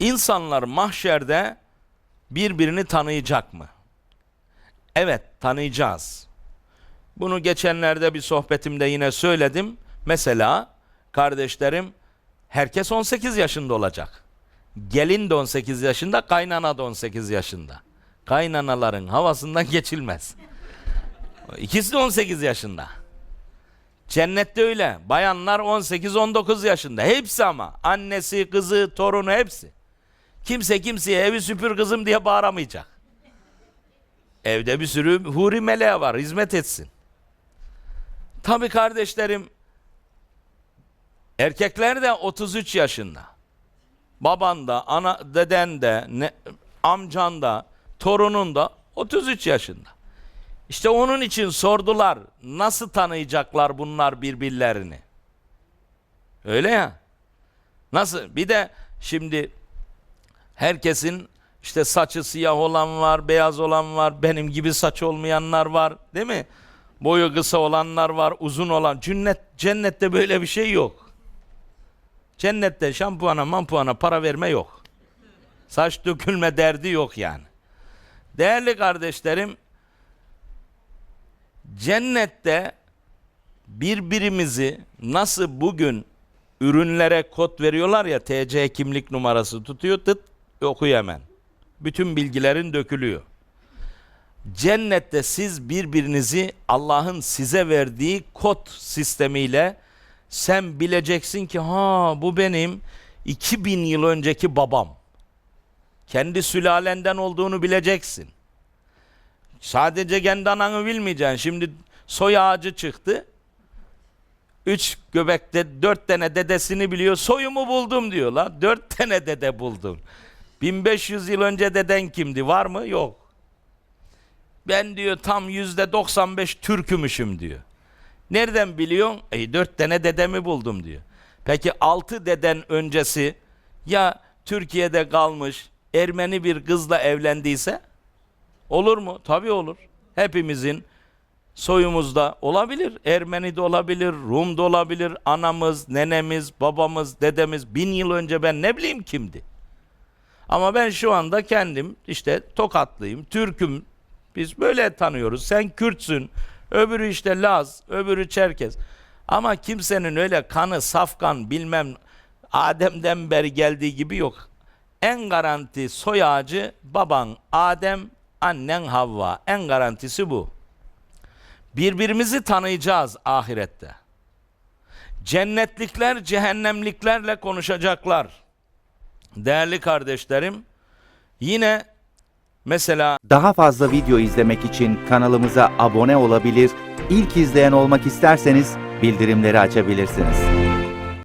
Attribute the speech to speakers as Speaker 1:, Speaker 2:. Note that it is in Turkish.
Speaker 1: İnsanlar mahşerde birbirini tanıyacak mı? Evet, tanıyacağız. Bunu geçenlerde bir sohbetimde yine söyledim. Mesela kardeşlerim herkes 18 yaşında olacak. Gelin de 18 yaşında, kaynana da 18 yaşında. Kaynanaların havasından geçilmez. İkisi de 18 yaşında. Cennette öyle. Bayanlar 18-19 yaşında. Hepsi ama. Annesi, kızı, torunu hepsi. Kimse kimseye evi süpür kızım diye bağıramayacak. Evde bir sürü huri meleği var. Hizmet etsin. Tabii kardeşlerim erkekler de 33 yaşında. Baban da, ana, deden de, ne, amcan da, torunun da 33 yaşında. İşte onun için sordular. Nasıl tanıyacaklar bunlar birbirlerini? Öyle ya. Nasıl? Bir de şimdi herkesin işte saçı siyah olan var, beyaz olan var, benim gibi saç olmayanlar var, değil mi? Boyu kısa olanlar var, uzun olan. Cennet, cennette böyle bir şey yok. Cennette şampuana, mampuana para verme yok. Saç dökülme derdi yok yani. Değerli kardeşlerim, cennette birbirimizi nasıl bugün ürünlere kod veriyorlar ya TC kimlik numarası tutuyor tıt hemen. Bütün bilgilerin dökülüyor. Cennette siz birbirinizi Allah'ın size verdiği kod sistemiyle sen bileceksin ki ha bu benim 2000 yıl önceki babam. Kendi sülalenden olduğunu bileceksin. Sadece kendi ananı bilmeyeceksin. Şimdi soy ağacı çıktı. Üç göbekte dört tane dedesini biliyor. Soyumu buldum diyor la. Dört tane dede buldum. 1500 yıl önce deden kimdi? Var mı? Yok. Ben diyor tam yüzde 95 Türkümüşüm diyor. Nereden biliyorsun? E dört tane dedemi buldum diyor. Peki altı deden öncesi ya Türkiye'de kalmış Ermeni bir kızla evlendiyse olur mu? Tabii olur. Hepimizin soyumuzda olabilir. Ermeni de olabilir, Rum da olabilir. Anamız, nenemiz, babamız, dedemiz bin yıl önce ben ne bileyim kimdi. Ama ben şu anda kendim işte Tokatlıyım, Türk'üm. Biz böyle tanıyoruz. Sen Kürtsün, öbürü işte Laz, öbürü Çerkez. Ama kimsenin öyle kanı, safkan bilmem Adem'den beri geldiği gibi yok. En garanti soy ağacı baban Adem, annen Havva. En garantisi bu. Birbirimizi tanıyacağız ahirette. Cennetlikler cehennemliklerle konuşacaklar. Değerli kardeşlerim, yine mesela
Speaker 2: Daha fazla video izlemek için kanalımıza abone olabilir, ilk izleyen olmak isterseniz bildirimleri açabilirsiniz.